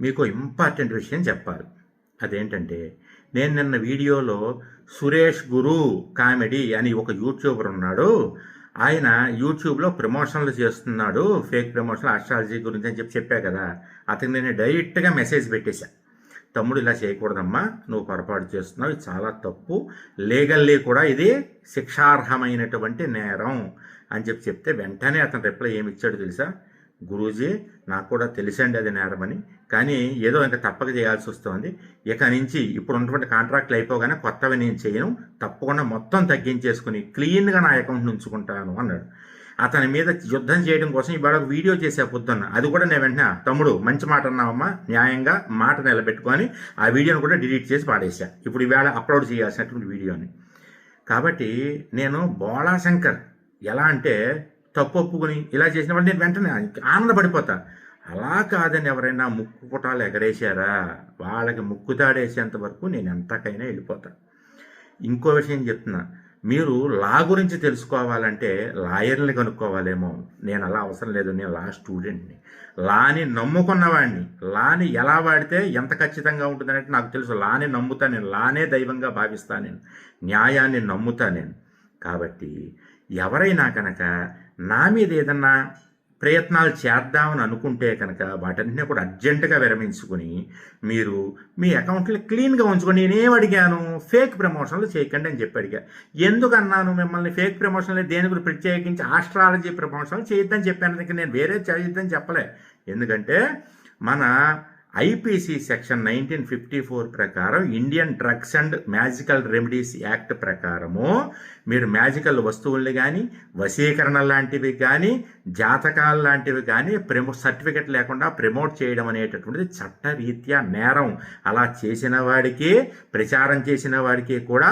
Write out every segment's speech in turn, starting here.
మీకు ఇంపార్టెంట్ విషయం చెప్పాలి. అదేంటంటే నేను నిన్న వీడియోలో సురేష్ గురు కామెడీ అని ఒక యూట్యూబర్ ఉన్నాడు. ఆయన యూట్యూబ్లో ప్రమోషన్లు చేస్తున్నాడు. ఫేక్ ప్రమోషన్లు ఆస్ట్రాలజీ గురించి అని చెప్పి చెప్పా కదా. అతను నేను డైరెక్ట్గా మెసేజ్ పెట్టేశా. తమ్ముడు ఇలా చేయకూడదమ్మా నువ్వు పొరపాటు చేస్తున్నావు ఇది చాలా తప్పు. లీగల్లీ కూడా ఇది శిక్షార్హమైనటువంటి నేరం అని చెప్పి చెప్తే వెంటనే అతను రిప్లై ఏమి ఇచ్చాడు తెలుసా? గురూజీ నాకు కూడా తెలిసండి అది నేరమని. కానీ ఏదో ఇంకా తప్పక చేయాల్సి వస్తుంది. ఇక నుంచి ఇప్పుడు ఉన్నటువంటి కాంట్రాక్ట్లు అయిపోగానే కొత్తవి నేను చేయను. తప్పకుండా మొత్తం తగ్గించేసుకుని క్లీన్గా నా అకౌంట్ ఉంచుకుంటాను అన్నాడు. అతని మీద యుద్ధం చేయడం కోసం ఇవాళ ఒక వీడియో చేసే పొద్దున్న. అది కూడా నేను వెంటనే తమ్ముడు మంచి మాట అన్నావమ్మా. న్యాయంగా మాట నిలబెట్టుకొని ఆ వీడియోని కూడా డిలీట్ చేసి పాడేశా. ఇప్పుడు ఈవేళ అప్లోడ్ చేయాల్సినటువంటి వీడియోని. కాబట్టి నేను బోళాశంకర్ ఎలా అంటే తప్పు ఒప్పుకొని ఇలా చేసినప్పుడు నేను వెంటనే ఆనందపడిపోతా. అలా కాదని ఎవరైనా ముక్కు పుటాలు ఎగరేశారా? వాళ్ళకి ముక్కు తాడేసేంత వరకు నేను ఎంతకైనా వెళ్ళిపోతా. ఇంకో విషయం చెప్తున్నా. మీరు లా గురించి తెలుసుకోవాలంటే లాయర్ని కనుక్కోవాలేమో. నేను అలా అవసరం లేదు. నేను లా స్టూడెంట్ని. లాని నమ్ముకున్నవాడిని. లాని ఎలా వాడితే ఎంత ఖచ్చితంగా ఉంటుందనేది నాకు తెలుసు. లాని నమ్ముతా నేను. లానే దైవంగా భావిస్తా నేను. న్యాయాన్ని నమ్ముతా నేను. కాబట్టి ఎవరైనా కనుక నా మీద ఏదన్నా ప్రయత్నాలు చేద్దామని అనుకుంటే కనుక వాటన్నిటిని కూడా అర్జెంటుగా విరమించుకుని మీరు మీ అకౌంట్లు క్లీన్గా ఉంచుకొని నేనేం అడిగాను? ఫేక్ ప్రమోషన్లు చేయకండి అని చెప్పి అడిగా. ఎందుకు అన్నాను మిమ్మల్ని ఫేక్ ప్రమోషన్లు దేని గురించి ప్రత్యేకించి ఆస్ట్రాలజీ ప్రమోషన్లు చేయొద్దని చెప్పాను. నేను వేరే చేయొద్దని చెప్పలే. ఎందుకంటే మన IPC section nineteen fifty four ప్రకారం Indian drugs and magical remedies act ప్రకారము మీరు మ్యాజికల్ వస్తువుల్ని కానీ వశీకరణ లాంటివి కానీ జాతకాలు లాంటివి కానీ ప్రమో సర్టిఫికెట్ లేకుండా ప్రమోట్ చేయడం అనేటటువంటిది చట్టరీత్యా నేరం. అలా చేసిన వాడికి ప్రచారం చేసిన వాడికి కూడా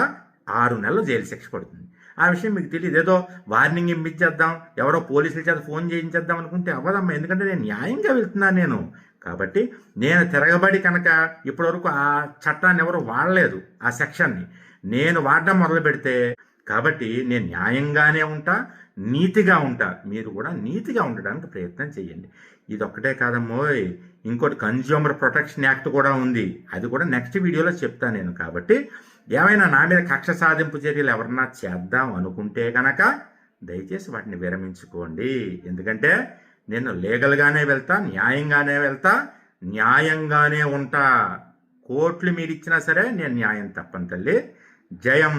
ఆరు నెలలు జైలు శిక్ష పడుతుంది. ఆ విషయం మీకు తెలియదు ఏదో వార్నింగ్ ఇప్పించేద్దాం ఎవరో పోలీసుల చేత ఫోన్ చేయించేద్దాం అనుకుంటే అవ్వదమ్మా ఎందుకంటే నేను న్యాయంగా వెళ్తున్నాను నేను. కాబట్టి నేను తిరగబడి కనుక ఇప్పటివరకు ఆ చట్టాన్ని ఎవరు వాడలేదు ఆ సెక్షన్ని నేను వాడడం మొదలు పెడితే కాబట్టి నేను న్యాయంగానే ఉంటా నీతిగా ఉంటా. మీరు కూడా నీతిగా ఉండడానికి ప్రయత్నం చేయండి. ఇది ఒక్కటే కాదమ్మోయ్ ఇంకోటి కన్జ్యూమర్ ప్రొటెక్షన్ యాక్ట్ కూడా ఉంది. అది కూడా నెక్స్ట్ వీడియోలో చెప్తాను నేను. కాబట్టి ఏమైనా నా మీద కక్ష సాధింపు చర్యలు ఎవరన్నా చేద్దాం అనుకుంటే కనుక దయచేసి వాటిని విరమించుకోండి. ఎందుకంటే నేను లీగల్గానే వెళ్తా న్యాయంగానే వెళ్తా న్యాయంగానే ఉంటా. కోట్లు మీరిచ్చినా సరే నేను న్యాయం తప్పని తల్లి. జయం.